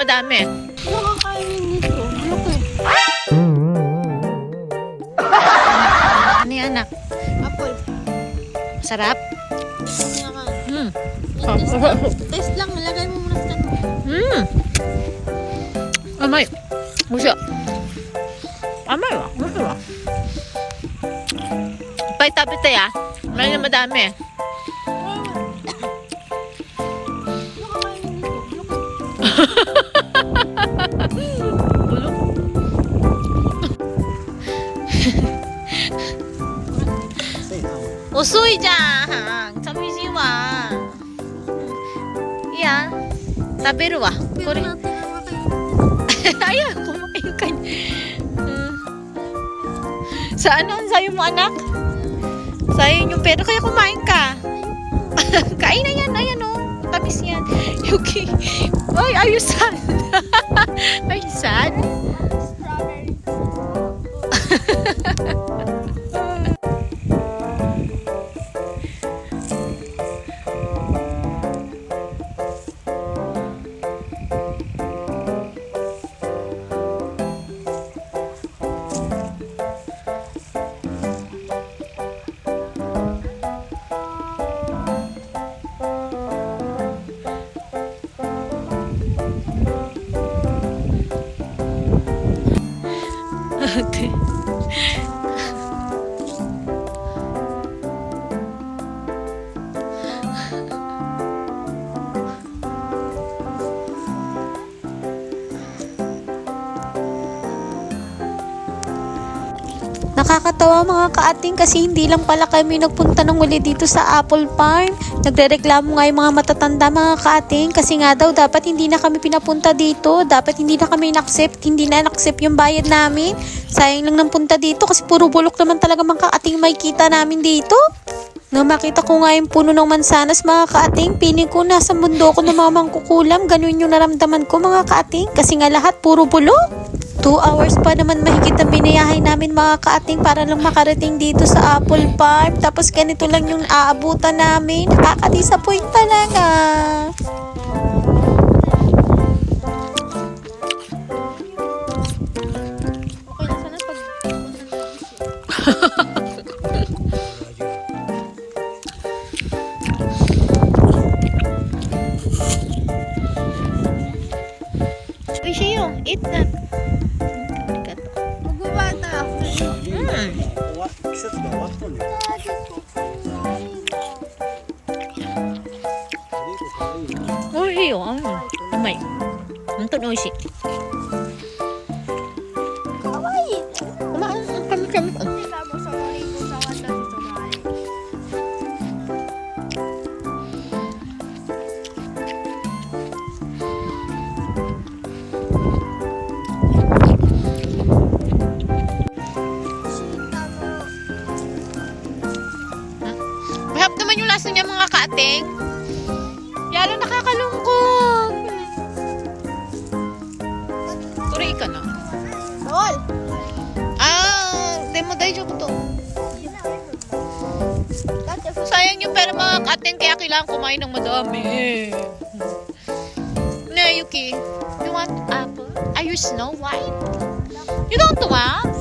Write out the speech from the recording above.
madami. Nakakainin nito. Malaki. Ano yan, anak? Apple. Sarap? Hmm. Test lang. Lang. Nilagay mo muna sa Hmm. Amay. Gusto. Amay ah. Gusto ah. Pay-tapit ah. May na madami. Nakakainin nito. Malaki. Usoy dyan. Samisiwa. Iya. Tabiru ah. Pero Kore. natin ang makainin. Ayan, kumain ka. Saan ang sayo mo, anak? Sayo yung pero kaya kumain ka. Kain na yan, ayan oh. Tamis yan. Yuki. Ay, are you sad? are you sad? took the Nakakatawa mga kaating kasi hindi lang pala kami nagpunta ng uli dito sa Apple Farm. Nagrereklamo nga yung mga matatanda mga kaating kasi nga daw dapat hindi na kami pinapunta dito. Dapat hindi na kami in-accept, hindi na in-accept yung bayad namin. Sayang lang nang punta dito kasi puro bulok naman talaga mga kaating may kita namin dito. Nang makita ko nga yung puno ng mansanas mga kaating, piling ko nasa mundo ko na mga mangkukulam. Ganun yung naramdaman ko mga kaating kasi nga lahat puro bulok. Two hours pa naman mahigit ang binayahay namin mga kaating para lang makarating dito sa Apple Farm. Tapos ganito lang yung aabutan namin. Nakaka-disappoint talaga. Uy, siyo. Eat. 季節が終わったんだよ。おいしいよ。うん。うまい。本当に美味しい。かわいい。Kumain. Kami-kami. Tingnan mo sa naman yung lasa niya mga kaating. Yalo nakakalungkot. Tuloy ka na. Tol! Ah, demo dahil ko to. Sayang yung pera mga kaating kaya kailangan kumain ng madami. Na, Yuki. You want apple? Are you Snow White? You don't want?